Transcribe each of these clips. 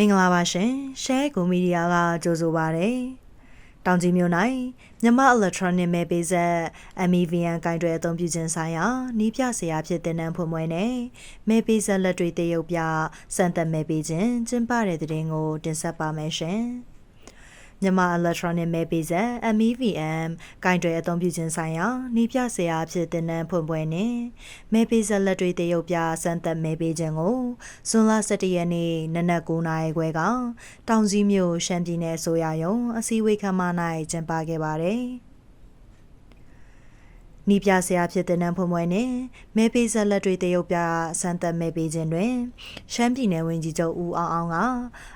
မင်္ဂလာပါရှင်ရှဲကူမီဒီယာကကြိုဆိုပါရယ်တောင်ကြီးမြို့၌မြမ electronic မဲပေးဆက် MEVN ကင်တွယ်အသုံးပြုခြင်းဆိုင်ရာနီးပြဆရာဖြစ်တဲ့နန်းဖွင့်ပွဲနဲ့မဲပေးဆက်လက်တွေတရုပ်ပြစံသက်မဲပေးခြင်းကျင်းပတဲ့တဲ့ရင်ကိုတင်ဆက်ပါမယ်ရှင် မြန်မာ electronic မဲပေးဆက် MEVM ကင်တွယ်အသုံးပြုခြင်းဆိုင်ရာနီးပြဆရာဖြစ်တဲ့နန်းဖွင့်ပွဲနဲ့မဲပေးဆက်လက်တွေတရုပ်ပြစံသက်မဲပေးခြင်းကိုဇွန်လ17ရက်နေ့နနက်9:00နာရီခွဲကတောင်ကြီးမြို့ရှမ်းပြည်နယ်ဆိုရယုံအစည်းအဝေးခန်းမ၌ကျင်းပခဲ့ပါတယ်။ နီးပြဆရာဖြစ်တဲ့နန်းဖွင့်ပွဲနဲ့မဲပေးဆက်လက်တွေတရုပ်ပြစံသက်မဲပေးခြင်းတွင်ရှမ်းပြည်နယ်ဝန်ကြီးချုပ်ဦးအောင်အောင်က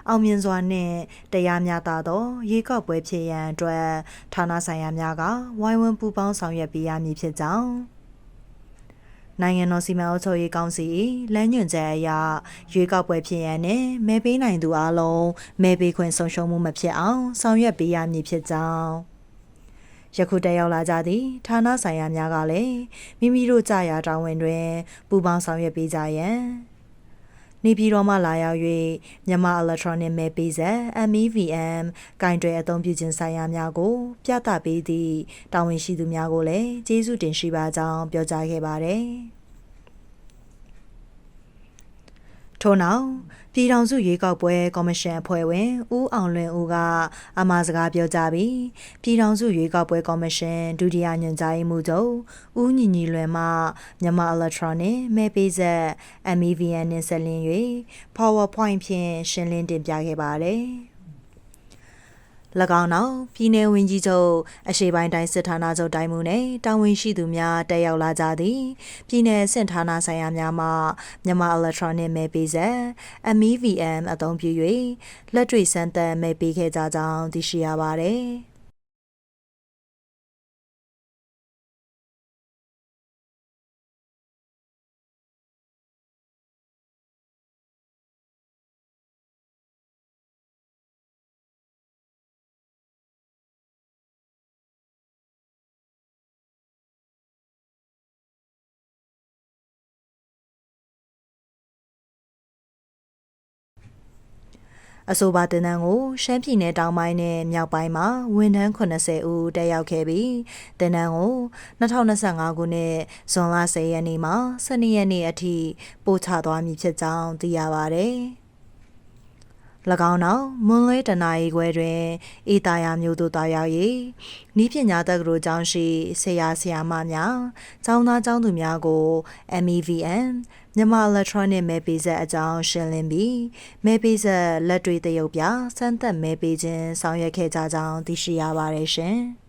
အောင်မြင်စွာနှင့်တရားမျှတသောရေကောက်ပွဲဖြစ်ရန်အတွက်ဌာနဆိုင်ရာများကဝိုင်းဝန်းပူးပေါင်းဆောင်ရွက်ပေးရမည်ဖြစ်ကြောင်းနိုင်ငံတော်စီမံအုပ်ချုပ်ရေးကောင်စီလမ်းညွှန်ချက်အရရွေးကောက်ပွဲဖြစ်ရန်နဲ့မဲပေးနိုင်သူအလုံးမဲပေးခွင့်ဆုံးရှုံးမှုမဖြစ်အောင်ဆောင်ရွက်ပေးရမည်ဖြစ်ကြောင်း ယခုတက်ရောက်လာကြသည့်ဌာနဆိုင်ရာများကလည်းမိမိတို့ကြာရာတောင်းဝင်တွင်ပူးပေါင်းဆောင်ရွက်ပေးကြရန်နေပြည်တော်မှလာရောက်၍မြန်မာ electronic မဲပေးဆက် MEVM ကင်တွယ်အသုံးပြုခြင်းဆိုင်ရာများကို ပြသပေးသည့်တာဝန်ရှိသူများကိုလည်းကျေးဇူးတင်ရှိပါကြောင်းပြောကြားခဲ့ပါတယ်။ ထို့နောက်ပြည်ထောင်စုရွေးကောက်ပွဲကော်မရှင်အဖွဲ့ဝင်ဦးအောင်လွင်ဦးကအမှားစကားပြောကြားပြီးပြည်ထောင်စုရွေးကောက်ပွဲကော်မရှင်ဒုတိယညွှန်ကြားရေးမှူးချုပ်ဦးညီညီလွင်မှမြန်မာ electronic မဲပေးဆက် MEVN နဲ့ဆက်လင်း၍ PowerPoint ဖြင့်ရှင်းလင်းတင်ပြခဲ့ပါတယ်။၎ င်းနောက်ပြည်내ဝင်ကြီးချုပ်အရှိပိုင်းတိုင်းစစ်ဌာနချုပ်တိုင်းမှုနဲ့တာဝန်ရှိသူများတက်ရောက်လာကြသည်ပြည်내စစ်ဌာနဆိုင်ရာများမှမြန်မာ electronic မဲပေးဆက် MEVM အသုံးပြု၍လက်တွေ့စမ်းသပ်မဲပေးခဲ့ကြကြောင်းသိရှိရပါသည် အဆိုပါတင်နန်းကိုရှမ်းပြည်နယ်တောင်ပိုင်းနဲ့မြောက်ပိုင်းမှာဝန်ထမ်း80ဦးတက်ရောက်ခဲ့ပြီးတင်နန်းကို2025ခုနှစ်ဇွန်လ10ရက်နေ့မှ12ရက်နေ့အထိပို့ချသွားမည်ဖြစ်ကြောင်းသိရပါဗျ။၎ င်းနောက်မွန်လွဲတနာရီခွဲတွင်အေတာယာမျိုးတို့တာရောက်၍ဤပညာတက္ကသိုလ်ကျောင်းရှိဆရာဆရာမများကျောင်းသားကျောင်းသူများကို MEVN မြန်မာ electronic မဲပေးဆက်အကြောင်းရှင်းလင်းပြီးမဲပေးဆက်လက်တွေ့တရုပ်ပြစမ်းသပ်မဲပေးခြင်းဆောင်ရွက်ခဲ့ကြကြောင်းသိရှိရပါတယ်ရှင်။